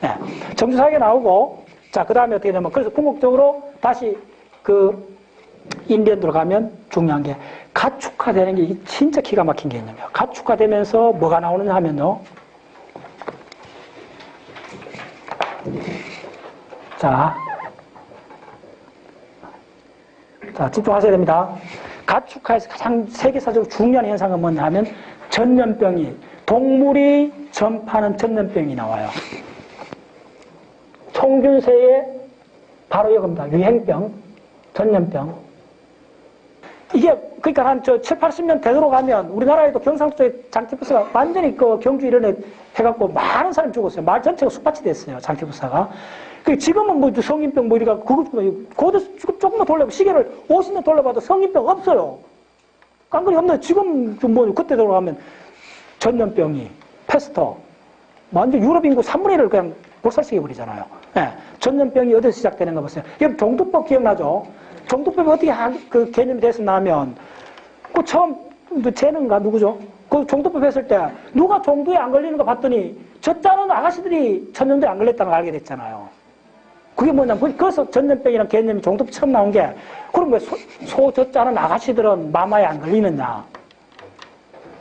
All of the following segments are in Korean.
네. 정주사에게 나오고, 자, 그 다음에 어떻게 되냐면, 그래서 궁극적으로 다시 그 인디언으로 가면 중요한 게 가축화되는 게 진짜 기가 막힌 개념이에요. 가축화되면서 뭐가 나오느냐 하면요. 자, 자, 집중하셔야 됩니다. 가축화에서 가장 세계사적으로 중요한 현상은 뭐냐 하면 전염병이, 동물이 전파하는 전염병이 나와요. 총균세의 바로 이겁니다. 유행병, 전염병. 이게, 그러니까 한 저 7, 80년 되돌아가면 우리나라에도 경상도 쪽에 장티푸스가 완전히 그 경주 이런 애 해갖고 많은 사람이 죽었어요. 마을 전체가 숲밭이 됐어요. 장티푸스가. 그 지금은 뭐 성인병 뭐 이래가 그거 지금 조금만 돌려봐 시계를 50년 돌려봐도 성인병 없어요. 깡그리 없는 지금 좀뭐 그때 돌아가면 전염병이 페스터 완전 유럽 인구 3분의 1을 그냥 몰살시켜 버리잖아요. 예. 전염병이 어디서 시작되는가 보세요. 여러분 종두법 기억나죠? 종두법이 어떻게 하, 그 개념이 돼서 나면 그 처음 그 쟤는가 누구죠? 그 종두법 했을 때 누가 종두에 안 걸리는 거 봤더니 저 짜는 아가씨들이 천년도에 안 걸렸다는 걸 알게 됐잖아요. 그게 뭐냐면 그래서 전염병이라는 개념이 종두법 처음 나온 게 그럼 왜 소저 짜는 아가씨들은 마마에 안 걸리느냐?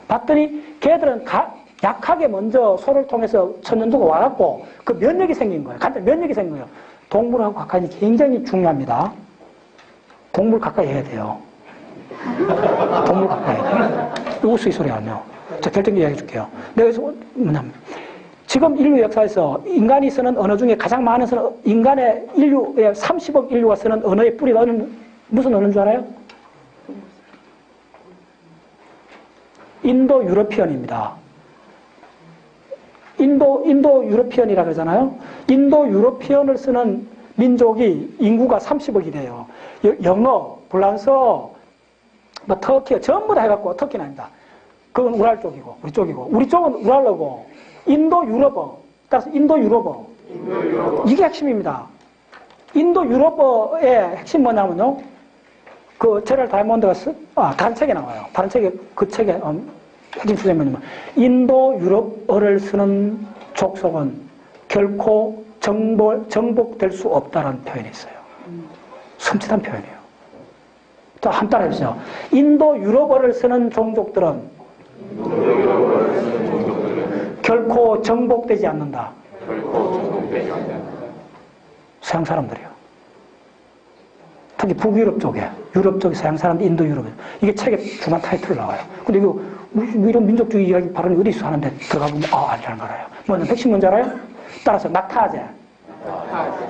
봤더니 걔들은 가, 약하게 먼저 소를 통해서 천연두가 와갖고 그 면역이 생긴 거예요. 간단 면역이 생긴 거예요. 동물하고 가까이 굉장히 중요합니다. 동물 가까이 해야 돼요. 동물 가까이 해야 돼요. 우스이 소리 아니요. 자, 결정적 이야기 해줄게요. 내가 뭐냐면, 지금 인류 역사에서 인간이 쓰는 언어 중에 가장 많은 쓰는 인간의 인류의 30억 인류가 쓰는 언어의 뿌리가 어느, 무슨 언어인 줄 알아요? 인도 유러피언입니다. 인도, 인도 유러피언이라 그러잖아요. 인도 유러피언을 쓰는 민족이 인구가 30억이 돼요. 영어, 불란서, 뭐 터키, 전부 다 해갖고 터키는 아니다. 그건 우랄 쪽이고, 우리 쪽이고. 우리 쪽은 우랄러고, 인도 유럽어, 따라서 인도 유럽어. 이게 핵심입니다. 인도 유럽어의 핵심 뭐냐면요. 그 제랄 다이몬드가 쓰, 아, 다른 책에 나와요. 다른 책에, 그 책에, 음, 핵심 주제는 뭐냐면, 인도 유럽어를 쓰는 족속은 결코 정복, 정복될 수 없다는 표현이 있어요. 섬찟한 표현이에요. 자, 한 따라 해보세요. 인도 유럽어를 쓰는 종족들은 결코 정복되지 않는다. 서양 사람들이요. 특히 북유럽 쪽에, 유럽 쪽에 서양 사람들, 인도 유럽에. 이게 책에 중간 타이틀로 나와요. 근데 이거, 뭐 이런 민족주의 이야기 발언이 어디서 하는데 들어가 보면, 아, 알줄 알아요. 뭐냐, 핵심 뭔지 알아요? 따라서 낙타제.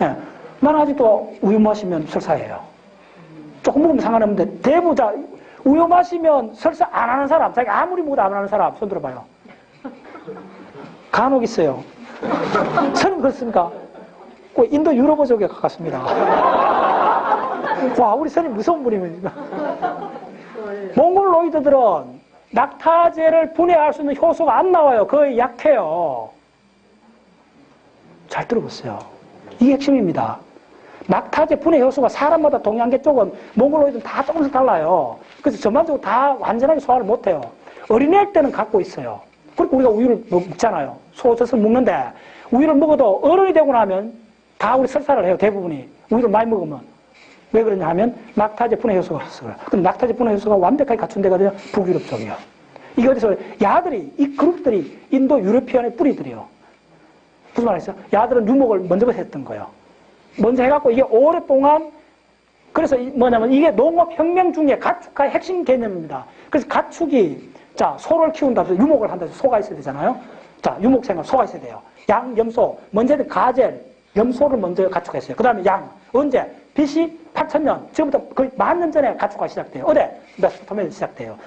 예. 나는 아직도 우유 마시면 설사해요. 조금 먹으면 상관없는데, 대부자, 우유 마시면 설사 안 하는 사람, 자기 아무리 먹어도 안 하는 사람, 손 들어봐요. 간혹 있어요. 저는 그렇습니까? 그 인도 유럽어족에 가깝습니다. 와, 우리 선생님 무서운 분입니다. 몽골로이드들은 낙타제를 분해할 수 있는 효소가 안 나와요. 거의 약해요. 잘 들어보세요. 이게 핵심입니다. 낙타제 분해 효소가 사람마다 동양계 쪽은 몽골로이드는 다 조금씩 달라요. 그래서 전반적으로 다 완전하게 소화를 못해요. 어린애 때는 갖고 있어요. 그리고 우리가 우유를 먹잖아요. 소젖을 먹는데 우유를 먹어도 어른이 되고 나면 다 우리 설사를 해요. 대부분이. 우유를 많이 먹으면. 왜 그러냐 하면 낙타제 분해 효소가 없어서 그래요. 그럼 낙타제 분해 효소가 완벽하게 갖춘 데가 어디냐? 북유럽 쪽이요. 이게 어디서 야들이 이 그룹들이 인도 유러피언의 뿌리들이요. 무슨 말이죠? 야들은 유목을 먼저 했던 거예요. 먼저 해갖고 이게 오랫동안 그래서 뭐냐면 이게 농업혁명 중에 가축화의 핵심 개념입니다. 그래서 가축이 자 소를 키운다 해서 유목을 한다 해서 소가 있어야 되잖아요. 자 유목생활 소가 있어야 돼요. 양, 염소 먼저 가젤, 염소를 먼저 가축했어요. 그 다음에 양 언제? BC 8천년 지금부터 거의 만 년 전에 가축화 시작돼요. 어디? 메소포타미아 시작돼요.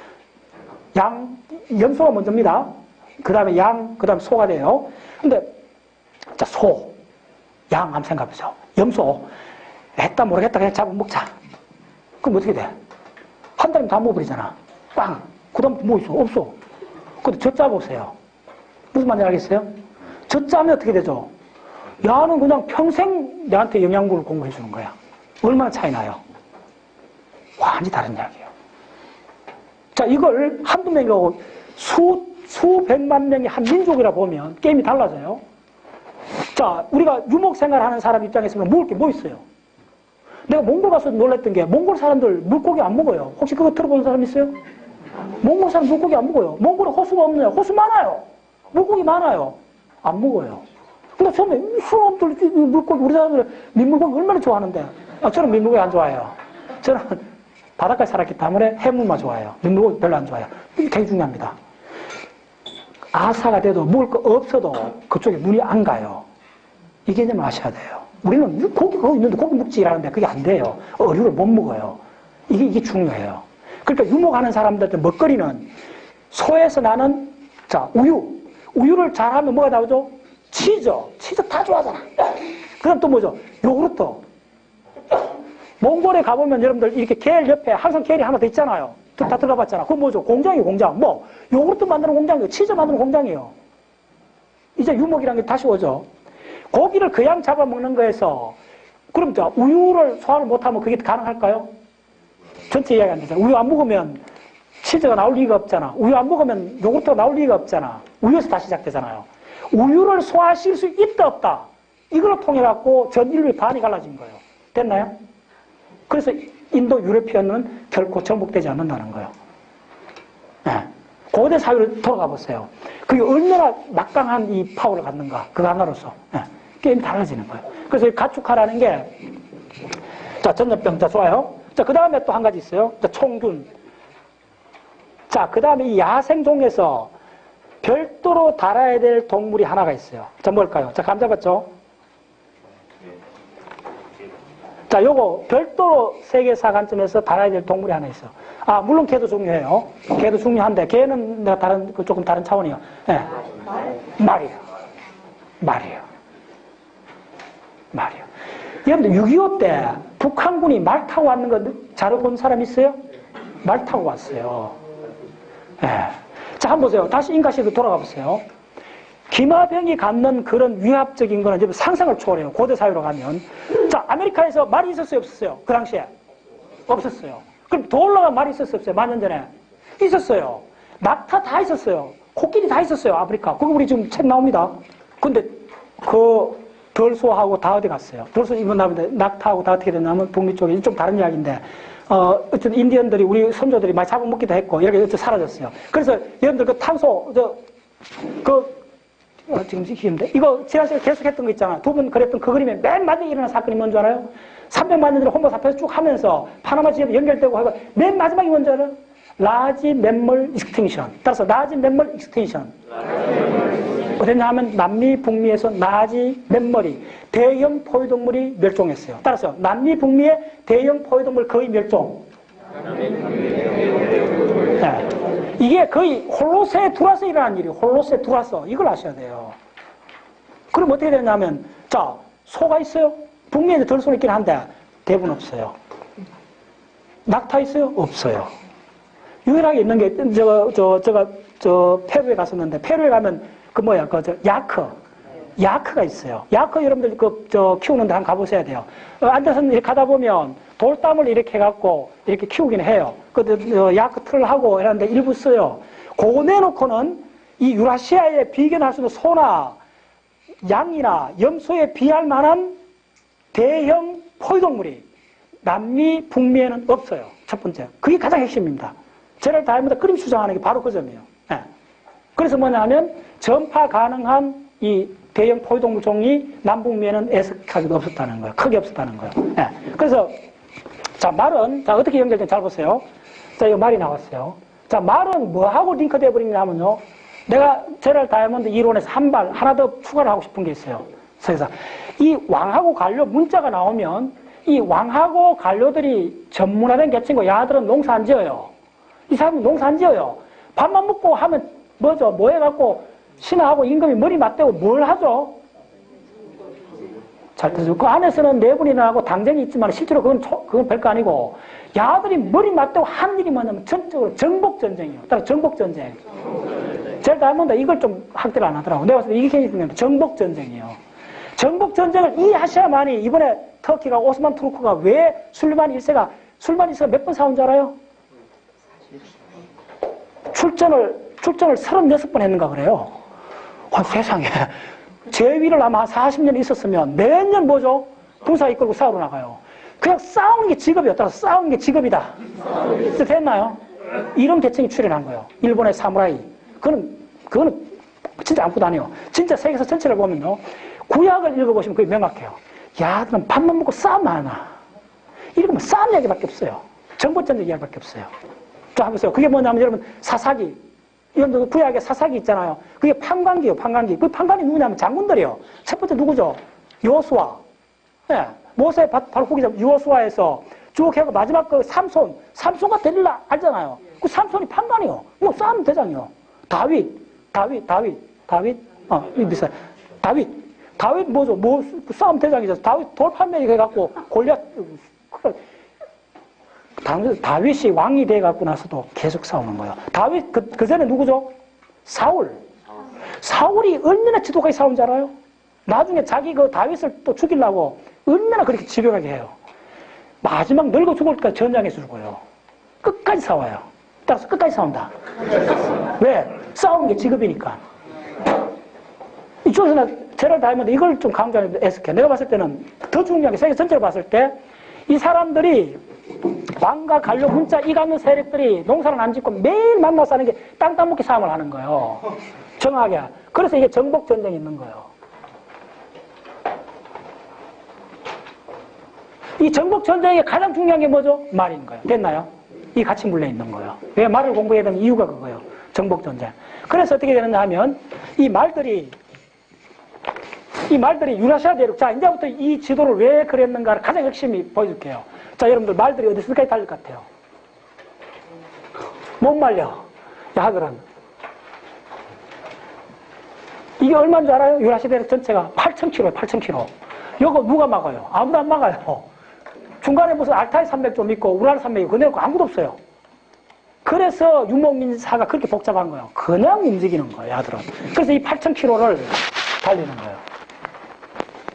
양, 염소가 먼저입니다. 그 다음에 양, 그 다음에 소가 돼요. 근데 자 소, 양 한번 생각해보세요. 염소 했다 모르겠다 그냥 잡아 먹자. 그럼 어떻게 돼? 한 달이면 다 먹어버리잖아. 빵. 그 다음 뭐 있어? 없어. 근데 젖 짜보세요. 무슨 말인지 알겠어요? 젖 짜면 어떻게 되죠? 야는 그냥 평생 내한테 영양분을 공급해 주는 거야. 얼마나 차이 나요? 완전히 다른 이야기예요. 자, 이걸 한두 명이고 수, 수백만 명의 한 민족이라 보면 게임이 달라져요. 자, 자, 우리가 유목 생활하는 사람 입장에서 보면 먹을 게 뭐 있어요? 내가 몽골 가서 놀랬던 게 몽골 사람들 물고기 안 먹어요. 혹시 그거 들어본 사람 있어요? 몽골 사람 물고기 안 먹어요. 몽골에 호수가 없나요? 호수 많아요. 물고기 많아요. 안 먹어요. 근데 처음에 사람들 물고기 우리 사람들 민물고기 얼마나 좋아하는데 아, 저는 민물고기 안 좋아해요. 저는 바닷가에 살았기 때문에 해물만 좋아해요. 민물고기 별로 안 좋아해요. 이게 되게 중요합니다. 아사가 돼도 먹을 거 없어도 그쪽에 눈이 안 가요. 이 개념을 아셔야 돼요. 우리는 고기 거기 있는데 고기 먹지 이라는데 그게 안 돼요. 어류를 못 먹어요. 이게, 이게 중요해요. 그러니까 유목하는 사람들한테 먹거리는 소에서 나는 자 우유 우유를 잘하면 뭐가 나오죠? 치즈 치즈 다 좋아하잖아. 그다음 또 뭐죠? 요구르트. 몽골에 가보면 여러분들 이렇게 겔 옆에 항상 겔이 하나 더 있잖아요. 다 들어가 봤잖아. 그건 뭐죠? 공장이에요, 공장. 뭐, 요구르트 만드는 공장이에요. 치즈 만드는 공장이에요. 이제 유목이라는 게 다시 오죠. 고기를 그냥 잡아먹는 거에서, 그럼 자, 우유를 소화를 못하면 그게 가능할까요? 전체 이야기 안 되잖아. 우유 안 먹으면 치즈가 나올 리가 없잖아. 우유 안 먹으면 요구르트가 나올 리가 없잖아. 우유에서 다시 시작되잖아요. 우유를 소화시킬 수 있다, 없다. 이걸 통해 갖고 전 인류의 반이 갈라진 거예요. 됐나요? 그래서 인도 유럽피언은 결코 정복되지 않는다는 거예요. 네. 고대 사회로 돌아가 보세요. 그게 얼마나 막강한 이 파워를 갖는가, 그 하나로서. 네. 게임이 달라지는 거예요. 그래서 이 가축화라는 게, 자, 전염병, 자, 좋아요. 자, 그 다음에 또 한 가지 있어요. 자, 총균. 자, 그 다음에 이 야생종에서 별도로 달아야 될 동물이 하나가 있어요. 자, 뭘까요? 자, 감 잡았죠? 자, 요거 별도로 세계사 관점에서 달아야 될 동물이 하나 있어. 아, 물론 개도 중요해요. 개도 중요한데 개는 내가 다른 그 조금 다른 차원이요. 예. 네. 말이에요. 말이에요. 말이에요. 여러분들 6.25 때 북한군이 말 타고 왔는 거 자료 본 사람 있어요? 말 타고 왔어요. 예. 자, 한번 보세요. 다시 인가시로 돌아가 보세요. 기마병이 갖는 그런 위압적인 거는 이제 상상을 초월해요. 고대 사회로 가면. 자, 아메리카에서 말이 있었어요, 없었어요? 그 당시에? 없었어요. 그럼 더 올라간 말이 있었어요, 없어요? 만 년 전에? 있었어요. 낙타 다 있었어요. 코끼리 다 있었어요, 아프리카. 그거 우리 지금 책 나옵니다. 근데 그 덜소하고 다 어디 갔어요? 덜소 이번 나오는데 낙타하고 다 어떻게 됐냐면 북미 쪽에 좀 다른 이야기인데 어, 어쨌든 인디언들이 우리 선조들이 많이 잡아먹기도 했고 이렇게 사라졌어요. 그래서 여러분들 그 탄소 저 그 어, 지금 시키는데 이거 지난 시간에 계속 했던 거 있잖아. 두 분 그랬던 그 그림에 맨 마지막에 일어난 사건이 뭔지 알아요? 300만 년 전에 홈모 사피엔스 쭉 하면서 파나마 지역 연결되고 하고 맨 마지막이 뭔지 알아요? 라지 멤멀 익스팅션. 따라서 라지 멤멀 익스팅션. 어땠냐 하면 남미 북미에서 라지 멤멀이 대형 포유동물이 멸종했어요. 따라서 남미 북미의 대형 포유동물 거의 멸종. 네. 이게 거의 홀로세에 들어와서 일어난 일이에요. 홀로세에 들어와서. 이걸 아셔야 돼요. 그럼 어떻게 되냐면, 자, 소가 있어요? 북미에도 덜소는 있긴 한데, 대부분 없어요. 낙타 있어요? 없어요. 유일하게 있는 게, 저, 저, 저가, 저, 페루에 갔었는데, 페루에 가면, 그 뭐야, 그, 저, 야크. 야크가 있어요. 야크 여러분들 그, 저, 키우는 데 한번 가보셔야 돼요. 어, 앉아서 이렇게 가다 보면, 돌담을 이렇게 해갖고, 이렇게 키우긴 해요. 그, 어, 야크 틀을 하고 이러는데 일부 써요. 그거 내놓고는 이 유라시아에 비견할 수 있는 소나, 양이나 염소에 비할 만한 대형 포유동물이 남미, 북미에는 없어요. 첫 번째. 그게 가장 핵심입니다. 제를 다이아몬드 그림 수정하는 게 바로 그 점이에요. 네. 그래서 뭐냐면 전파 가능한 이 대형 포유동물 종이 남북미에는 애석하게도 없었다는 거예요. 크게 없었다는 거예요. 네. 그래서 자 말은 자 어떻게 연결되는지 잘 보세요. 자 이거 말이 나왔어요. 자 말은 뭐하고 링크돼 버리냐면요. 내가 제럴 다이아몬드 이론에서 한 발 하나 더 추가를 하고 싶은 게 있어요. 그래서 이 왕하고 관료 문자가 나오면 이 왕하고 관료들이 전문화된 계층이고 야들은 농사 안 지어요. 이 사람은 농사 안 지어요. 밥만 먹고 하면 뭐죠? 뭐 해갖고 신하하고 임금이 머리 맞대고 뭘 하죠? 잘 듣죠. 그 안에서는 내분이 일어나고 당쟁이 있지만 실제로 그건, 초, 그건 별거 아니고 야들이 머리 맞대고 한 일이 뭐냐면 전적으로 정복 전쟁이에요. 따라 정복 전쟁. 제일 다이아몬드 이걸 좀 학대를 안 하더라고. 내가 봤을 때 이게 굉장히 정복 전쟁이에요. 정복 전쟁을 이해하셔야만이 이번에 터키가 오스만 투르크가 왜 술리만 1세가 술만 1세가 몇번 싸운 줄 알아요? 출전을 출전을 36번 했는가 그래요. 아, 세상에 제 위를 아마 한 40년 있었으면 매년 뭐죠? 군사 이끌고 싸우러 나가요. 그냥 싸우는 게 직업이었다. 싸우는 게 직업이다. 그래서 됐나요? 이런 계층이 출현한 거예요. 일본의 사무라이. 그거는, 그거는 진짜 아무것도 아니에요. 진짜 세계사 전체를 보면요. 구약을 읽어보시면 그게 명확해요. 야, 그럼 밥만 먹고 싸움만 하나. 이러면 싸움 얘기밖에 없어요. 정보전쟁 이야기밖에 없어요. 자, 해보세요. 그게 뭐냐면 여러분, 사사기. 이런 구약에 사사기 있잖아요. 그게 판관기요, 판관기. 그 판관이 누구냐면 장군들이요. 첫 번째 누구죠? 요수아. 예. 모세 바- 바로 후기자 요수아에서 쭉 해가 마지막 그 삼손. 삼손과 데릴라 알잖아요. 그 삼손이 판관이요. 뭐 싸움 대장이요. 다윗, 다윗, 다윗, 다윗. 어, 이 비슷해. 다윗. 다윗 뭐죠? 뭐 싸움 대장이죠. 다윗 돌판매기 해갖고 골리앗 그- 당- 다윗이 왕이 돼갖고 나서도 계속 싸우는 거예요. 다윗 그, 그 전에 누구죠? 사울. 사울이 얼마나 지독하게 싸운 줄 알아요? 나중에 자기 그 다윗을 또 죽이려고 얼마나 그렇게 집요하게 해요. 마지막 늙어 죽을 때까지 전장에서 죽어요. 끝까지 싸워요. 따라서 끝까지 싸운다. 왜? 싸우는 게 직업이니까. 이쪽에서 나 제를 다이면데 이걸 좀 강조하는 에스케. 내가 봤을 때는 더 중요한 게 세계 전체를 봤을 때 이 사람들이 왕과 관료 문자 이가는 세력들이 농사를 안 짓고 매일 만나 사는 게 땅 따먹기 싸움을 하는 거예요. 정하게. 그래서 이게 정복 전쟁이 있는 거예요. 이 정복 전쟁의 가장 중요한 게 뭐죠? 말인 거예요. 됐나요? 이 같이 물려 있는 거예요. 왜 말을 공부해야 되는 이유가 그거예요. 정복 전쟁. 그래서 어떻게 되느냐 하면 이 말들이 이 말들이 유라시아 대륙. 자, 이제부터 이 지도를 왜 그렸는가를 가장 핵심이 보여줄게요. 자, 여러분들 말들이 어디서까지 달릴 것 같아요? 못 말려. 야들은. 이게 얼마인 줄 알아요? 유라시아 대륙 전체가 8,000km예요, 8,000km. 이거 누가 막아요? 아무도 안 막아요. 중간에 무슨 알타이 산맥 좀 있고, 우랄 산맥이 그네 아무도 없어요. 그래서 유목민사가 그렇게 복잡한 거예요. 그냥 움직이는 거예요, 야들은. 그래서 이 8,000km를 달리는 거예요.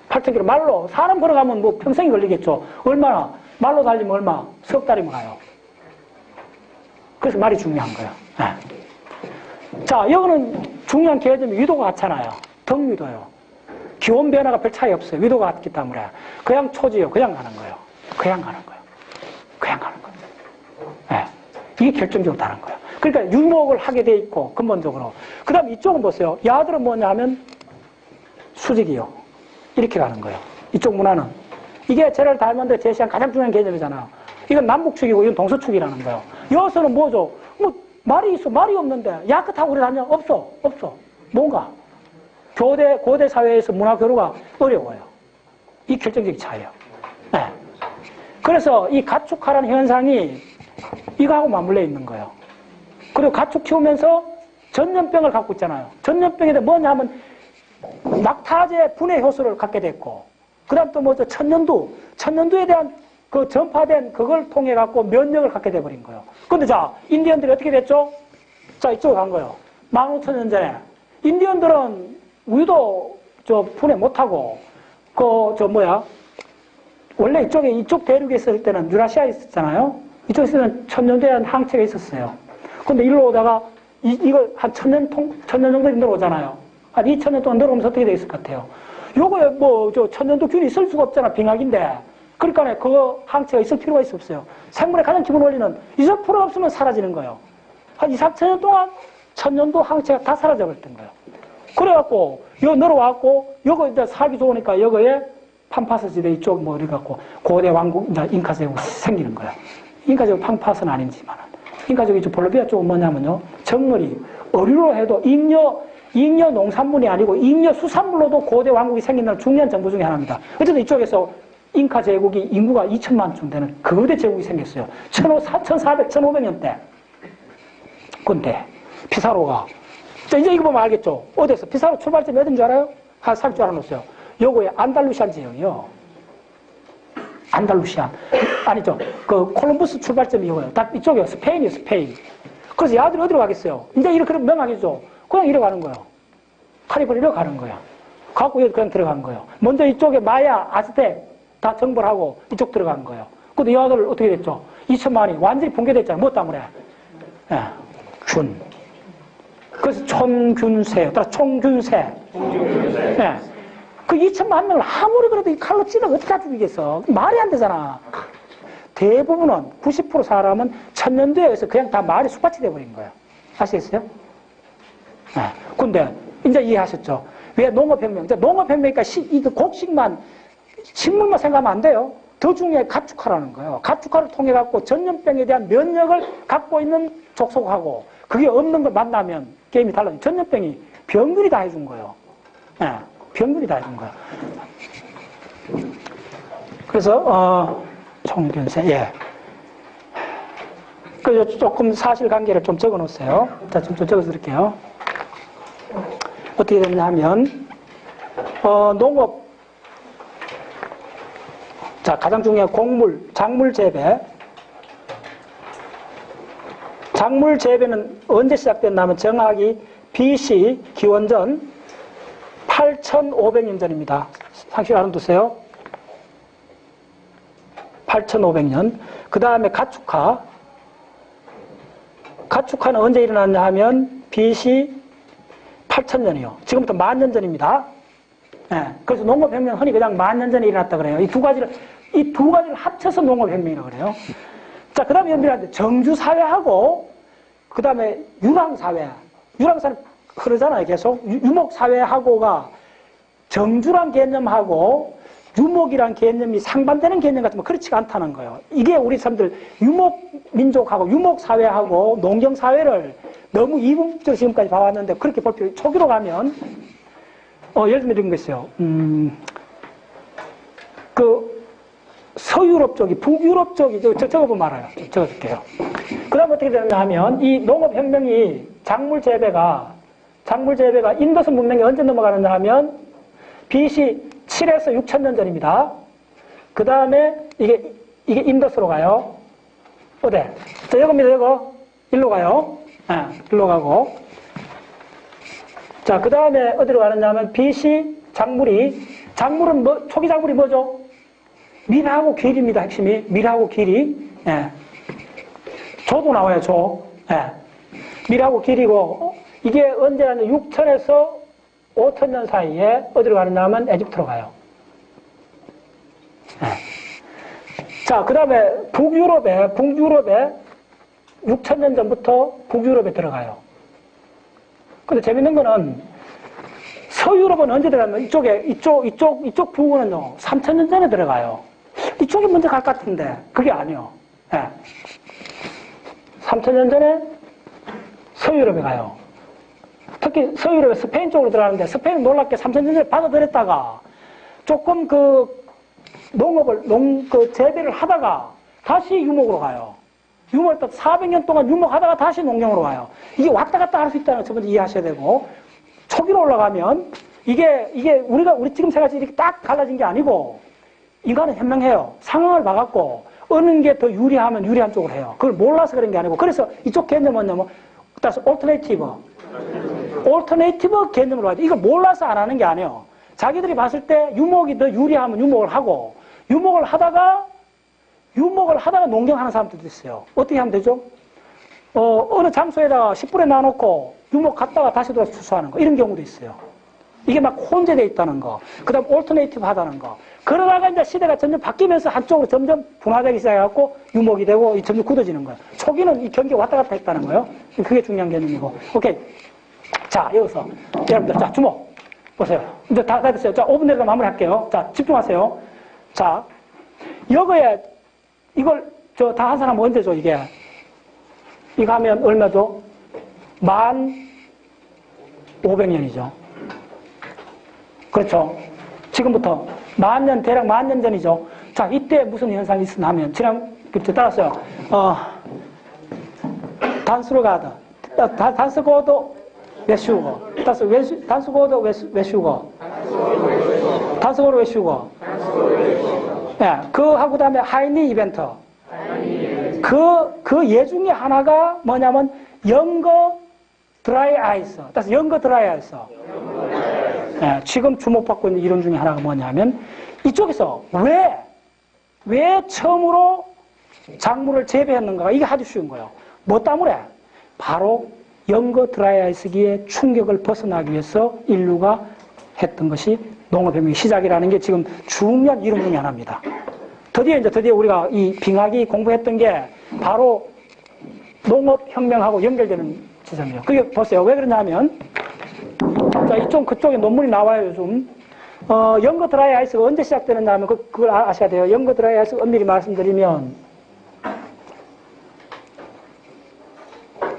8,000km. 말로, 사람 걸어가면 뭐 평생이 걸리겠죠. 얼마나? 말로 달리면 얼마? 석 달이면 가요. 그래서 말이 중요한 거예요. 네. 자, 여기는 중요한 개념이 위도가 같잖아요. 덕위도요. 기온 변화가 별 차이 없어요. 위도가 같기 때문에. 그냥 초지요. 그냥 가는 거예요. 그냥 가는 거예요. 그냥 가는 거예요. 네. 이게 결정적으로 다른 거예요. 그러니까 유목을 하게 돼 있고, 근본적으로. 그 다음 이쪽은 보세요. 야들은 뭐냐 하면 수직이요. 이렇게 가는 거예요. 이쪽 문화는. 이게 쟤를 닮은데 제시한 가장 중요한 개념이잖아요. 이건 남북축이고 이건 동서축이라는 거예요. 여기서는 뭐죠? 뭐 말이 있어. 말이 없는데 야크 타고 우리 다녀? 없어. 없어. 뭔가. 교대, 고대 사회에서 문화 교류가 어려워요. 이 결정적인 차이예요. 네. 그래서 이 가축화라는 현상이 이거하고 맞물려 있는 거예요. 그리고 가축 키우면서 전염병을 갖고 있잖아요. 전염병이 뭐냐 하면 낙타제 분해 효소를 갖게 됐고, 그 다음 또 뭐죠? 천년두. 천년두에 대한 그 전파된 그걸 통해 갖고 면역을 갖게 돼버린 거예요. 근데 자, 인디언들이 어떻게 됐죠? 자, 이쪽으로 간 거예요. 15,000년 전에. 인디언들은 우유도 저 분해 못하고, 그, 저 뭐야? 원래 이쪽에, 이쪽 대륙에 있을 때는 유라시아에 있었잖아요? 이쪽에 있으면 천년대에 한 항체가 있었어요. 근데 일로 오다가 이, 이걸 한 천년 통, 천년 정도 늘어오잖아요. 한 2천년 동안 늘어오면서 어떻게 돼 있을 것 같아요? 요거에 뭐, 저 천년도 균이 있을 수가 없잖아, 빙하기인데. 그러니까 그 항체가 있을 필요가 있어 없어요. 생물의 가장 기본 원리는 필요가 없으면 사라지는 거예요. 한 2, 3천 년 동안 천년도 항체가 다 사라져 버렸던 거예요. 그래갖고, 요 늘어왔고, 요거 이제 살기 좋으니까 여거에 판파스 지대 이쪽 뭐 이래갖고 고대 왕국, 이제 잉카 제국 생기는 거야. 잉카 제국 판파스는 아니지만은. 잉카 제국 이쪽 볼로비아 쪽은 뭐냐면요. 정글이 어류로 해도 잉여, 잉여 농산물이 아니고 잉여 수산물로도 고대 왕국이 생긴다는 중요한 정보 중에 하나입니다. 어쨌든 이쪽에서 잉카 제국이 인구가 2천만쯤 되는 거대 제국이 생겼어요. 1400, 1500년 때. 근데 피사로가 자, 이제 이거 보면 알겠죠? 어디서? 피사로 출발점이 어딘 줄 알아요? 한 살줄 알아놓으세요. 요거에 안달루시안 지역이요. 안달루시안. 아니죠. 그 콜럼버스 출발점이 이거예요. 딱 이쪽이요. 스페인이요, 스페인. 그래서 야들이 어디로 가겠어요? 이제 이렇게 명하겠죠? 그냥 이래 가는 거예요. 카리브리로 가는 거야. 갖고 여기 그냥 들어간 거예요. 먼저 이쪽에 마야, 아스텍 다 정벌 하고 이쪽 들어간 거예요. 근데 여아들 어떻게 됐죠? 2천만이 완전히 붕괴됐잖아요. 뭐 때문에? 예, 균. 그래서 총균세, 따라 총균세. 네. 그 2천만 명을 아무리 그래도 이 칼로 찌르면 어떻게 다 죽이겠어? 말이 안 되잖아. 대부분은 90% 사람은 천년도에 의해서 그냥 다 말이 숲밭이 돼버린 거예요. 아시겠어요? 네. 근데 이제 이해하셨죠? 왜 농업혁명? 이제 농업혁명이니까 시, 이 곡식만 식물만 생각하면 안 돼요. 더 중요해 가축화라는 거예요. 가축화를 통해 갖고 전염병에 대한 면역을 갖고 있는 족속하고 그게 없는 걸 만나면 게임이 달라져. 전염병이 병균이 다 해준 거예요. 예, 병균이 다 해준 거예요. 그래서 어, 총균세 예. 그 조금 사실관계를 좀 적어놓으세요. 자, 좀 적어서 드릴게요. 어떻게 되냐 하면 어, 농업 자 가장 중요한 곡물, 작물 재배 작물 재배는 언제 시작됐냐면 정확히 BC 기원전 8,500년 전입니다. 상식 알아두세요. 8,500년. 그 다음에 가축화. 가축화는 언제 일어났냐 하면 BC 8,000년이요. 지금부터 만 년 전입니다. 예, 그래서 농업혁명 흔히 그냥 만 년 전에 일어났다 그래요. 이 두 가지를, 이 두 가지를 합쳐서 농업혁명이라고 그래요. 자, 그 다음에 연결하는데 정주 사회하고, 그 다음에 유랑 사회. 유랑 사회는 흐르잖아요, 계속. 유- 유목 사회하고가 정주란 개념하고 유목이란 개념이 상반되는 개념 같으면 그렇지가 않다는 거예요. 이게 우리 사람들 유목 민족하고 유목 사회하고 농경 사회를 너무 이분적으로 지금까지 봐왔는데 그렇게 볼 필요, 초기로 가면, 어, 예를 들면 이런 거 있어요. 음, 그, 서유럽 쪽이, 북유럽 쪽이, 저, 저, 적어보면 알아요. 적어줄게요. 그 다음 어떻게 되느냐 하면, 이 농업혁명이 작물 재배가, 작물 재배가 인도서 문명이 언제 넘어가느냐 하면, BC 7에서 6천 년 전입니다. 그 다음에 이게, 이게 인도스로 가요. 어디? 자, 이겁니다, 이거. 일로 가요. 예, 일로 가고. 자, 그 다음에 어디로 가느냐 하면 BC 작물이, 작물은 뭐, 초기 작물이 뭐죠? 밀하고 길입니다, 핵심이. 밀하고 길이. 예. 조도 나와요, 조. 예. 밀하고 길이고, 어? 이게 언제 하냐 6천에서 5천 년 사이에 어디로 가느냐 하면 에집트로 가요. 예. 자, 그 다음에 북유럽에, 북유럽에 6천 년 전부터 북유럽에 들어가요. 근데 재밌는 거는 서유럽은 언제 들어가면 이쪽에, 이쪽, 이쪽, 이쪽 부근은요, 3천 년 전에 들어가요. 이쪽이 먼저 갈 것 같은데, 그게 아니요. 예. 3천 년 전에 서유럽에 가요. 특히 서유럽에 스페인 쪽으로 들어가는데 스페인 놀랍게 3천 년 전에 받아들였다가 조금 그 농업을 농 그 재배를 하다가 다시 유목으로 가요. 유목을 또 400년 동안 유목하다가 다시 농경으로 가요. 이게 왔다 갔다 할 수 있다는 걸첫 번째 이해하셔야 되고 초기로 올라가면 이게 이게 우리가 우리 지금 생각이 이렇게 딱 갈라진 게 아니고 인간은 현명해요. 상황을 봐갖고 어느 게 더 유리하면 유리한 쪽으로 해요. 그걸 몰라서 그런 게 아니고 그래서 이쪽 개념은 뭐냐면 따라서 올터네이티브 올터네이티브 개념으로 하죠. 이거 몰라서 안 하는 게 아니에요. 자기들이 봤을 때 유목이 더 유리하면 유목을 하고 유목을 하다가 유목을 하다가 농경하는 사람들도 있어요. 어떻게 하면 되죠? 어, 어느 장소에다가 10불에 놔놓고 유목 갔다가 다시 돌아서 추수하는 거 이런 경우도 있어요. 이게 막 혼재되어 있다는 거. 그 다음 올터네이티브 하다는 거. 그러다가 이제 시대가 점점 바뀌면서 한쪽으로 점점 분화되기 시작해갖고 유목이 되고 점점 굳어지는 거예요. 초기는 이 경계가 왔다 갔다 했다는 거예요. 그게 중요한 개념이고. 오케이. 자, 여기서. 여러분들, 자, 주목. 보세요. 이제 다, 다 됐어요. 자, 5분 내로 마무리 할게요. 자, 집중하세요. 자, 여거에, 이걸, 저, 다 한 사람 언제 줘, 이게? 이거 하면 얼마죠? 만 500년이죠. 그렇죠. 지금부터 만 년, 대략 만 년 전이죠. 자, 이때 무슨 현상이 있었나 하면, 지난, 그때 따랐어요. 어, 단수로 가다. 다- 단수고도 외슈고. 단수, 외수, 단수고도 외슈고. 단수고도 외슈고. 예, 그 하고 그다음에 하이니 이벤트. 그, 그 예 중에 하나가 뭐냐면, 영거 드라이 아이스. 따라서 영거 드라이 아이스. 예, 지금 주목받고 있는 이론 중에 하나가 뭐냐면 이쪽에서 왜, 왜 처음으로 작물을 재배했는가 이게 아주 쉬운 거예요. 뭐 때문에? 바로 영거 드라이 아이스기의 충격을 벗어나기 위해서 인류가 했던 것이 농업혁명의 시작이라는 게 지금 중요한 이름 중에 하나입니다. 드디어 이제 드디어 우리가 이 빙하기 공부했던 게 바로 농업혁명하고 연결되는 지점이에요. 그게 보세요. 왜 그러냐면 자, 이쪽 그쪽에 논문이 나와요, 요즘. 어, 영거 드라이 아이스가 언제 시작되느냐 하면 그, 그걸 아- 아셔야 돼요. 영거 드라이 아이스 엄밀히 말씀드리면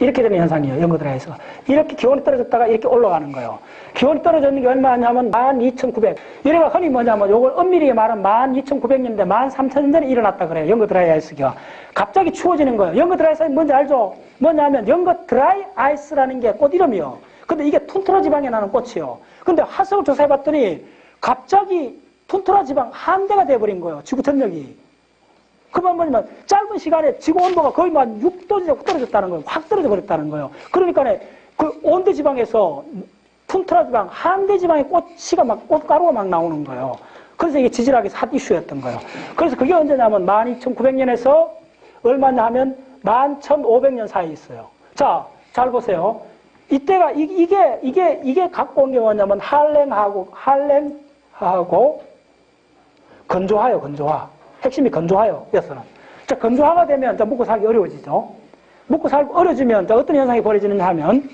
이렇게 되는 현상이에요. 아이스가. 이렇게 기온이 떨어졌다가 이렇게 올라가는 거예요. 기온이 떨어졌는 게 얼마냐면 12,900. 이래가 흔히 뭐냐면 요걸 엄밀히 말하면 12,900년대, 13,000년 전에 일어났다 그래요. 영거 드라이 아이스가. 갑자기 추워지는 거예요. 영거 드라이 아이스 뭔지 알죠? 뭐냐면 영거 드라이 아이스라는 게 꽃 이름이요. 근데 이게 툰트라 지방에 나는 꽃이요. 근데 화석을 조사해 봤더니 갑자기 툰트라 지방 한 대가 돼버린 거예요. 지구 전역이. 그만 뭐냐면 짧은 시간에 지구 온도가 거의 만 6도 이상 떨어졌다는 거예요. 확 떨어져 버렸다는 거예요. 그러니까 그 온대 지방에서 툰트라 지방, 한대 지방의 꽃씨가 막 꽃가루가 막 나오는 거예요. 그래서 이게 지질학에서 핫 이슈였던 거예요. 그래서 그게 언제냐면 12,900년에서 얼마냐 하면 11,500년 사이에 있어요. 자, 잘 보세요. 이때가 이, 이게 이게 이게 갖고 온 게 뭐냐면 한랭하고 한랭하고 건조화요, 건조화. 핵심이 건조화요, 여서는. 자, 건조화가 되면 자, 먹고 살기 어려워지죠. 먹고 살기 어려지면 자, 어떤 현상이 벌어지느냐 하면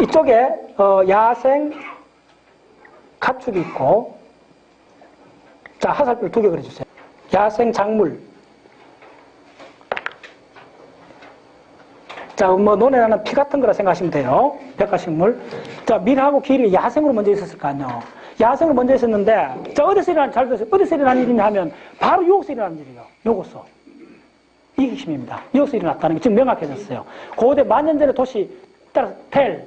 이쪽에 어, 야생 가축이 있고 자, 화살표 두개 그려주세요. 야생 작물. 자, 뭐, 논에 나는 피 같은 거라 생각하시면 돼요. 백화식물. 자, 밀하고 길이 야생으로 먼저 있었을 거 아니에요. 야생으로 먼저 있었는데, 자, 어디서 일어난, 잘 들으세요. 어디서 일어난 일이냐 하면, 바로 여기서 일어난 일이에요. 요거서. 이게 핵심입니다. 여기서 일어났다는 게 지금 명확해졌어요. 고대 만년 전의 도시, 따라서 텔.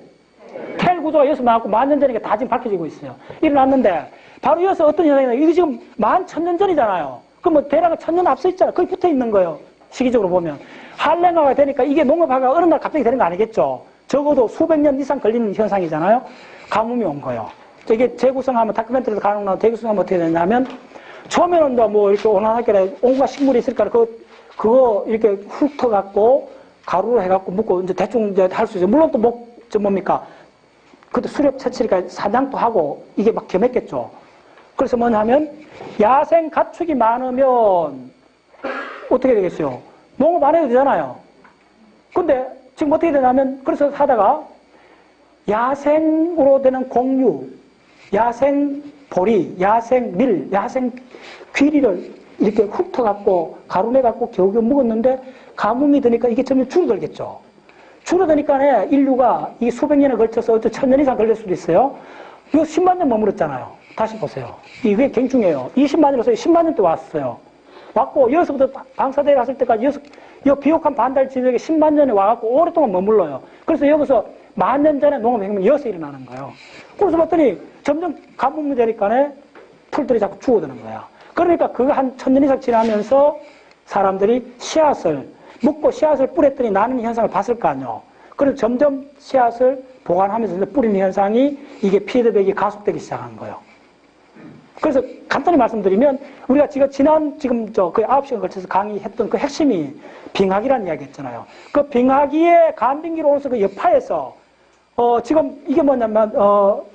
텔 구조가 여기서 나왔고, 만년 전에 다 지금 밝혀지고 있어요. 일어났는데, 바로 여기서 어떤 현상이 나요? 이게 지금 만 천년 전이잖아요. 그럼 뭐 대략 천년 앞서 있잖아요. 거의 붙어 있는 거예요. 시기적으로 보면. 한랭화가 되니까 이게 농업화가 어느 날 갑자기 되는 거 아니겠죠? 적어도 수백 년 이상 걸리는 현상이잖아요? 가뭄이 온 거예요. 이게 재구성하면 다큐멘터리도 가능 나오고 재구성하면 어떻게 되냐면 처음에는 뭐, 뭐 이렇게 온난하게 온갖 식물이 있으니까 그, 그거 이렇게 훑어갖고 가루로 해갖고 묶고 이제 대충 이제 할 수 있어요. 물론 또 목, 저 뭡니까? 그때 수렵 채취니까 사냥도 하고 이게 막 겸했겠죠. 그래서 뭐냐면 야생 가축이 많으면 어떻게 되겠어요? 농업 안 해도 되잖아요. 근데 지금 어떻게 되냐면 그래서 하다가 야생으로 되는 공유, 야생 보리, 야생 밀, 야생 귀리를 이렇게 훑어갖고 가루내갖고 겨우겨우 먹었는데 가뭄이 드니까 이게 점점 줄어들겠죠. 줄어드니까 인류가 이 수백 년에 걸쳐서 어쩌 천년 이상 걸릴 수도 있어요. 이거 10만 년 머물렀잖아요. 다시 보세요. 이게 굉중해요. 20만 년에서 10만 년때 왔어요. 왔고 여기서부터 방사대에 갔을 때까지 여기서 이 비옥한 반달 지역에 10만 년에 와갖고 오랫동안 머물러요. 그래서 여기서 만 년 전에 농업 혁명이 여기서 일어나는 거예요. 그래서 봤더니 점점 가뭄이 되니까 풀들이 자꾸 죽어드는 거야. 그러니까 그거 한 천년 이상 지나면서 사람들이 씨앗을 묻고 씨앗을 뿌렸더니 나는 현상을 봤을 거 아니에요. 그래서 점점 씨앗을 보관하면서 뿌리는 현상이 이게 피드백이 가속되기 시작한 거예요. 그래서 간단히 말씀드리면 우리가 지금 지난 지금 저 거의 9시간 걸쳐서 강의했던 그 핵심이 빙하기라는 이야기 했잖아요. 그 빙하기의 간빙기로 오면서 그 여파에서 어 지금 이게 뭐냐면 어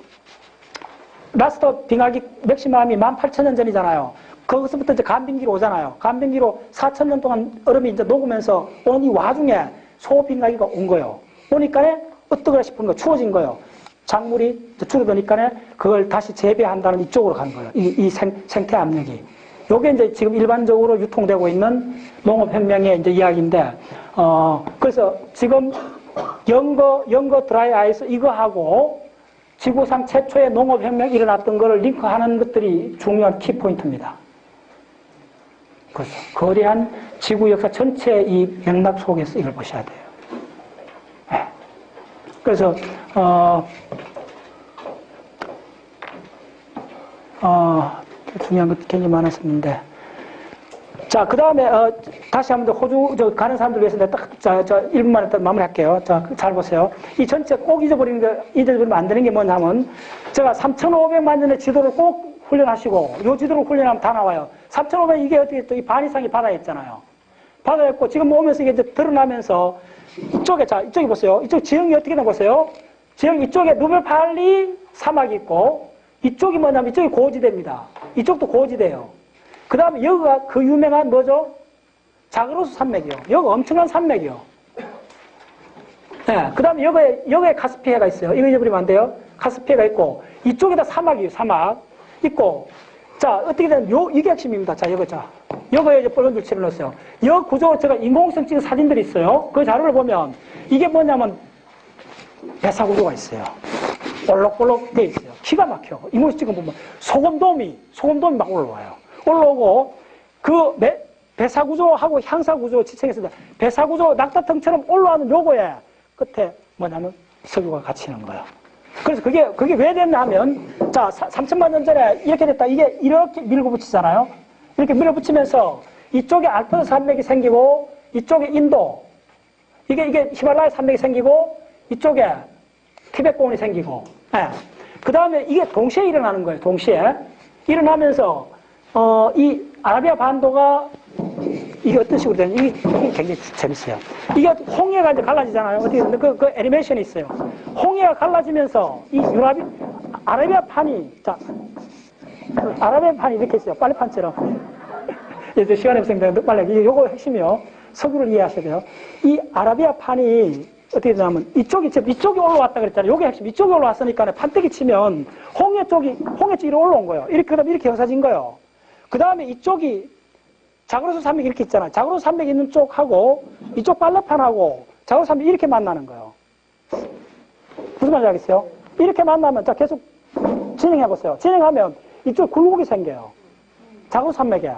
라스터 빙하기 맥시멈이 18,000년 전이잖아요. 거기서부터 이제 간빙기로 오잖아요. 간빙기로 4,000년 동안 얼음이 이제 녹으면서 온 이 와중에 소빙하기가 온 거예요. 오니까 어떠거라 싶은 거 추워진 거예요. 작물이 줄어드니까 그걸 다시 재배한다는 이쪽으로 간 거예요. 이, 이 생, 생태 압력이. 요게 이제 지금 일반적으로 유통되고 있는 농업혁명의 이제 이야기인데, 어, 그래서 지금 영거, 영거 드라이 아이스 이거하고 지구상 최초의 농업혁명이 일어났던 거를 링크하는 것들이 중요한 키포인트입니다. 그래서 거대한 지구 역사 전체 이 맥락 속에서 이걸 보셔야 돼요. 네. 그래서 어, 어, 중요한 것 굉장히 많았었는데. 자, 그 다음에, 어, 다시 한번더 호주, 저, 가는 사람들 위해서 내가 딱, 자, 저, 1분만 일단 마무리 할게요. 자, 잘 보세요. 이 전체 꼭 잊어버리는 거, 잊어버리면 안 되는 게 뭐냐면, 제가 3,500만 년의 지도를 꼭 훈련하시고, 요 지도를 훈련하면 다 나와요. 3,500 이게 어떻게 또 이 반 이상이 바다에 있잖아요. 바다였고 지금 오면서 이게 이제 드러나면서 이쪽에 자 이쪽에 보세요. 이쪽 지형이 어떻게 되나 보세요. 지형 이쪽에 누벨팔리 사막이 있고 이쪽이 뭐냐면 이쪽이 고지대입니다. 이쪽도 고지대예요. 그 다음에 여기가 그 유명한 뭐죠? 자그로스 산맥이요. 여기 엄청난 산맥이요. 네, 그 다음에 여기에, 여기에 카스피해가 있어요. 이거 잊어버리면 안 돼요. 카스피해가 있고, 이쪽에다 사막이에요, 사막. 있고, 자, 어떻게 되면, 요, 이게 핵심입니다. 자, 이거 자. 여기에 이제 빨간 줄치를 넣었어요. 여 구조, 제가 인공성 찍은 사진들이 있어요. 그 자료를 보면, 이게 뭐냐면, 배사 구조가 있어요. 볼록볼록 돼 있어요. 기가 막혀. 인공성 찍은 보면, 소금돔이, 소금돔이 막 올라와요. 올라오고, 그, 배, 배사 구조하고 향사 구조 지칭했습니다. 배사 구조 낙타탕처럼 올라가는 요거에 끝에 뭐냐면 석유가 갇히는 거예요. 그래서 그게, 그게 왜 됐나 하면, 자, 3천만 년 전에 이렇게 됐다. 이게 이렇게 밀고 붙이잖아요. 이렇게 밀어붙이면서 이쪽에 알프스 산맥이 생기고, 이쪽에 인도, 이게, 이게 히말라야 산맥이 생기고, 이쪽에 티베트 공원이 생기고, 예. 그 다음에 이게 동시에 일어나는 거예요. 동시에. 일어나면서, 어, 이 아라비아 반도가 이게 어떤 식으로 되는지 이게, 굉장히 재밌어요. 이게 홍해가 이제 갈라지잖아요. 어떻게 그, 그 애니메이션이 있어요. 홍해가 갈라지면서 이 유라비 아라비아 판이 자 아라비아 판이 이렇게 있어요. 빨리판처럼. 이제 시간이 없으니까 빨리 이게 요거 핵심이요. 석유를 이해하셔야 돼요. 이 아라비아 판이 어떻게 되냐면 이쪽이 지금 이쪽이 올라왔다 그랬잖아요. 요게 핵심. 이쪽이 올라왔으니까 판때기 치면 홍해 쪽이 홍해 쪽이 올라온 거예요. 이렇게 그다음 이렇게 형사진 거예요. 그 다음에 이쪽이 자그로스 산맥이 이렇게 있잖아요. 자그로스 산맥 있는 쪽하고 이쪽 빨래판하고 자그로스 산맥이 이렇게 만나는 거예요. 무슨 말인지 알겠어요? 이렇게 만나면 자 계속 진행해 보세요. 진행하면 이쪽 굴곡이 생겨요. 자그로스 산맥에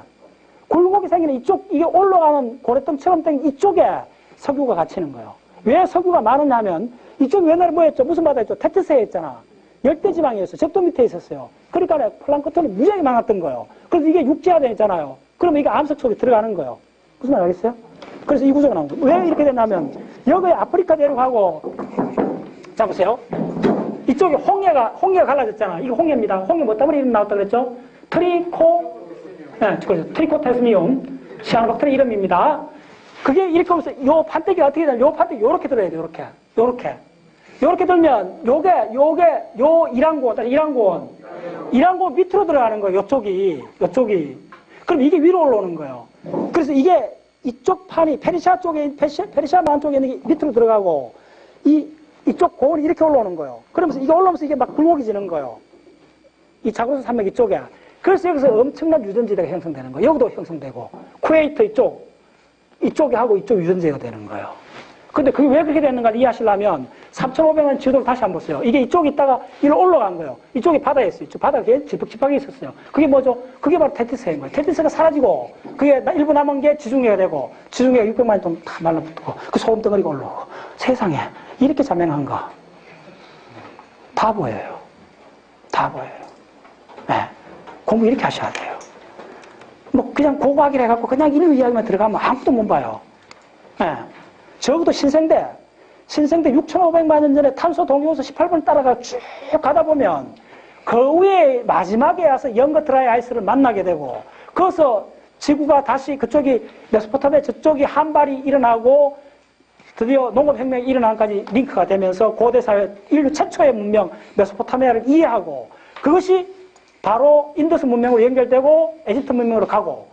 굴곡이 생기는 이쪽 이게 올라가는 고래똥처럼 된 이쪽에 석유가 갇히는 거예요. 왜 석유가 많으냐면 이쪽이 옛날에 뭐였죠? 무슨 바다였죠? 테트스해였잖아. 열대지방이었어요. 적도 밑에 있었어요. 그러니까 플랑크톤이 무지하게 많았던 거예요. 그래서 이게 육지화돼 있잖아요. 그러면 이게 암석 속에 들어가는 거예요. 무슨 말 알겠어요? 그래서 이 구조가 나온 거예요. 왜 이렇게 됐냐면 여기 아프리카 대륙하고 자 보세요. 이쪽에 홍해가 홍해가 갈라졌잖아. 이거 홍해입니다. 홍해 뭐 때문에 이름 나왔다 그랬죠? 트리코 네, 그렇죠. 트리코테스미움 시아노박테리 이름입니다. 그게 이렇게 오면서 요 판때기가 어떻게 되냐? 요 판때기 요렇게 들어야 돼. 요렇게. 요렇게. 요렇게 들면 요게 요게 요 이랑고원, 이랑고원. 이랑고원 밑으로 들어가는 거예요. 요쪽이. 요쪽이. 그럼 이게 위로 올라오는 거예요. 그래서 이게 이쪽 판이 페르시아 쪽에 페르시아, 페르시아 만 쪽에 있는 게 밑으로 들어가고 이 이쪽 고원이 이렇게 올라오는 거예요. 그러면서 이게 올라오면서 이게 막 굴곡이 지는 거예요. 이 자고스 산맥 이쪽에. 그래서 여기서 엄청난 유전지대가 형성되는 거예요. 여기도 형성되고 쿠웨이트 이쪽 이쪽에 하고 이쪽 유전지가 되는 거예요. 근데 그게 왜 그렇게 되는가 이해하시려면 3,500년 지도를 다시 한번 보세요. 이게 이쪽에 있다가 이리로 올라간 거예요. 이쪽이 바다에 있어요. 이쪽 바다에 지벅지벅하게 있었어요. 그게 뭐죠? 그게 바로 테티스인 거예요. 테티스가 사라지고 그게 나- 일부 남은 게 지중해가 되고 지중해가 600만 년 동안 다 말라붙고 그 소금 덩어리가 올라오고 세상에 이렇게 자명한 거 다 보여요. 다 보여요. 네. 공부 이렇게 하셔야 돼요. 뭐 그냥 고고하기를 해갖고 그냥 이름 이야기만 들어가면 아무도 못 봐요. 예. 적어도 신생대, 신생대 6,500만 년 전에 탄소 동요소 18번 따라가 쭉 가다 보면 그 위에 마지막에 와서 영거 드라이 아이스를 만나게 되고 거기서 지구가 다시 그쪽이 메소포타미아 저쪽이 한발이 일어나고 드디어 농업혁명이 일어나기까지 링크가 되면서 고대사회 인류 최초의 문명 메소포타미아를 이해하고 그것이 바로 인더스 문명으로 연결되고 에집트 문명으로 가고